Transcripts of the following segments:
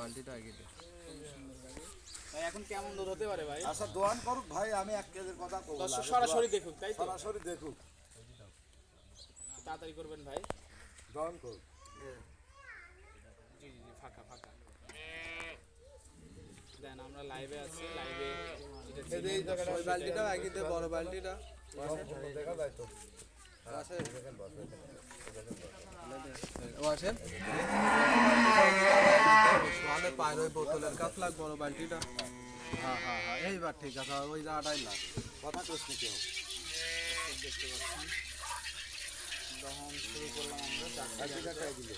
বালতিটা আগে দে ভাই এখন কেমন দুধ হতে পারে ভাই? আচ্ছা দোয়ান করুক ভাই আমি এক কেজির কথা কব দর্শক সরাসরি দেখুক তাই তো? সরাসরি দেখুক। তাড়াতাড়ি করবেন ভাই। দোয়ান করুক। জি জি জি ফাঁকা ফাঁকা। দেন আমরা লাইভে আছি লাইভে ওই বালতিটা আগে দে বড় বালতিটা দেখা যায় তো? আছে ও আছে পায় ওই বোতলের কাপ লাগ বড় বালতিটা। হ্যাঁ হ্যাঁ হ্যাঁ এইবার ঠিক আছে ওই জায়গাটাই কথা নি কেউ। দেখতে পাচ্ছেন দহন শুরু করলাম আমরা চারটে এক টাকা দিলে।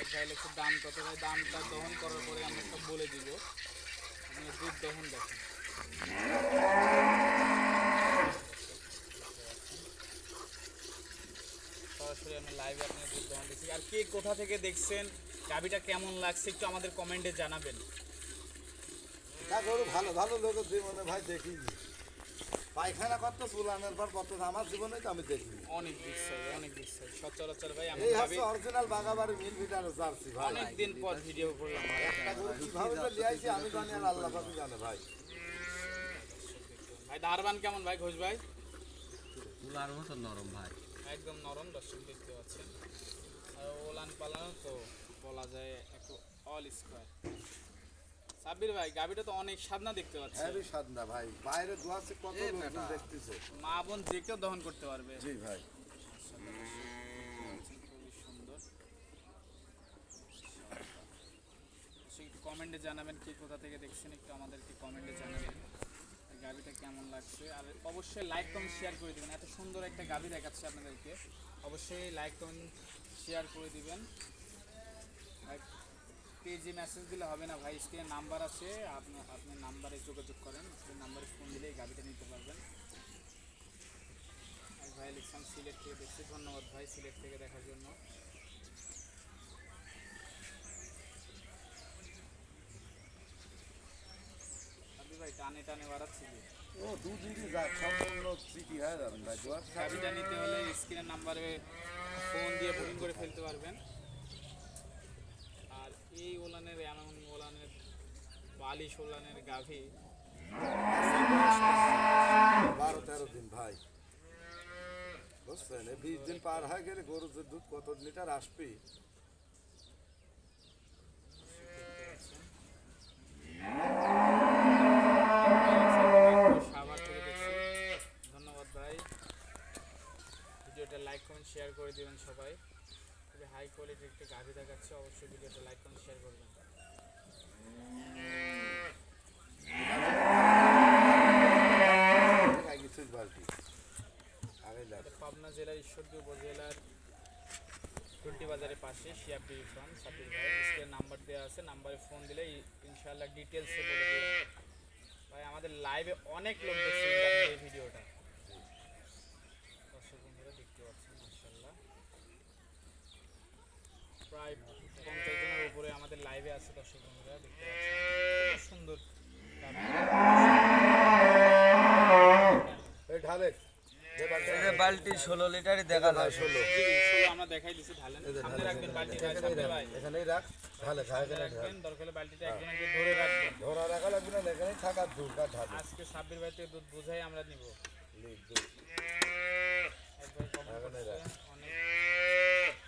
এক একটু দাম কত? ভাই দামটা দহন করার পরে আমরা সব বলে দিব। দুধ দহন দেখেন সরাসরি আমরা লাইভে আপনার দুধ দহন দেখছি আর কে কোথা থেকে দেখছেন গাভিটা কেমন লাগছে একটু আমাদের কমেন্টে জানাবেন। না গরু ভালো ভালো লোকের জীবনে ভাই দেখিনি পায়খানা কত চুলানোর পর কত আমার জীবনে তো আমি দেখিনি। অনেক বিশ্বাস অনেক বিশ্বাস সচরাচর ভাই আমরা এই ভাবি হচ্ছে অরিজিনাল বাগাবাড়ি মিল ভিটার জার্সি ভাই। অনেক দিন পর ভিডিও করলাম। ভাই একটা গরু কীভাবে যে লিয়াইছি আমি জানি আর আল্লাহ পাকি জানে ভাই। ভাই দারবান কেমন ভাই ঘোষ ভাই? তুলার মতো নরম ভাই। একদম নরম দর্শক দেখতে পাচ্ছেন। ওলান পালানো তো বলা যায় একটু অল স্কোয়ার সাব্বির ভাই গাবিটা তো অনেক সাদনা দেখতে পাচ্ছি। হ্যাভি সাদনা ভাই বাইরে দোয়াছে কত লোকজন দেখতেছে? মা বোন যে কেউ দহন করতে পারবে। জি ভাই। খুবই সুন্দর একটু কমেন্টে জানাবেন কে কোথা থেকে দেখছেন একটু আমাদেরকে কমেন্টে জানাবেন। গাবিটা কেমন লাগছে? আর অবশ্যই লাইক কমেন্ট শেয়ার করে দিবেন। এত সুন্দর একটা গাবি দেখাচ্ছে আপনাদেরকে। অবশ্যই লাইক কমেন্ট শেয়ার করে দিবেন। পেজে মেসেজ দিলে হবে না ভাই স্ক্রিনে নাম্বার আছে, আপনি আপনি নাম্বারে যোগাযোগ করেন সেই নাম্বারে ফোন দিলে এই গাবিটা নিতে পারবেন। ভাই লিখলাম সিলেট থেকে দেখছি, ধন্যবাদ ভাই সিলেট থেকে দেখার জন্য। ভাই, টানে টানে বাড়াচ্ছি ও দু সম্পূর্ণ স্মৃতি হয়ে ভাই দোয়ার চাবিটা নিতে হলে স্ক্রিনের নাম্বারে ফোন দিয়ে বুকিং করে ফেলতে পারবেন। আর এই ওলানের এমন ওলানের বালিশ ওলানের গাভী। বারো তেরো দিন ভাই। বুঝছেন? বিশ দিন পার হয়ে গেলে গরুর দুধ কত লিটার আসবে সাভার থেকে দেখছি ধন্যবাদ ভাই ভিডিওটা লাইক কমেন্ট শেয়ার করে দিবেন সবাই। খুবই হাই কোয়ালিটির একটি গাভী দেখাচ্ছে, অবশ্যই ভিডিওটা লাইক কমেন্ট শেয়ার করবেন। পাবনা জেলার, ঈশ্বরদী উপজেলার টুলটি বাজারের পাশে ডিরি ফার্ম ভাই নাম্বার দেওয়া আছে নাম্বারে ফোন দিলে ইনশাআল্লাহ ডিটেলসে ভাই, আমাদের লাইভে অনেক লোক দেখছে এই ভিডিওটা দর্শক বন্ধুরা দেখতে পাচ্ছেন মাশাআল্লাহ প্রায় পঞ্চাশ জনের উপরে আমাদের লাইভে আছে দর্শক বন্ধুরা দেখতে পাচ্ছেন। সুন্দর গাভী। এই ঢালে। যে বালতি বালতি ষোলো লিটারই দেখা যায়। ষোলো। আমরা দেখাই দিছি ঢালেন সামনে রাখবেন বালতিটা সামনে ভাই। এখানেই রাখ। ঢালে এখানে ঢাল রাখবেন দরকার হলে বালতিটা ধরে রাখবেন। ধরা রাখা লাগবে না এখানেই থাকার দুধ আর ঢালে। আজকে সাব্বির ভাই থেকে দুধ বুঝাই আমরা নিব।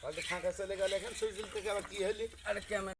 বালতি ফাঁকা চলে গেলে এখানে সুইজিল থেকে আবার কি হলি আর ক্যামেরা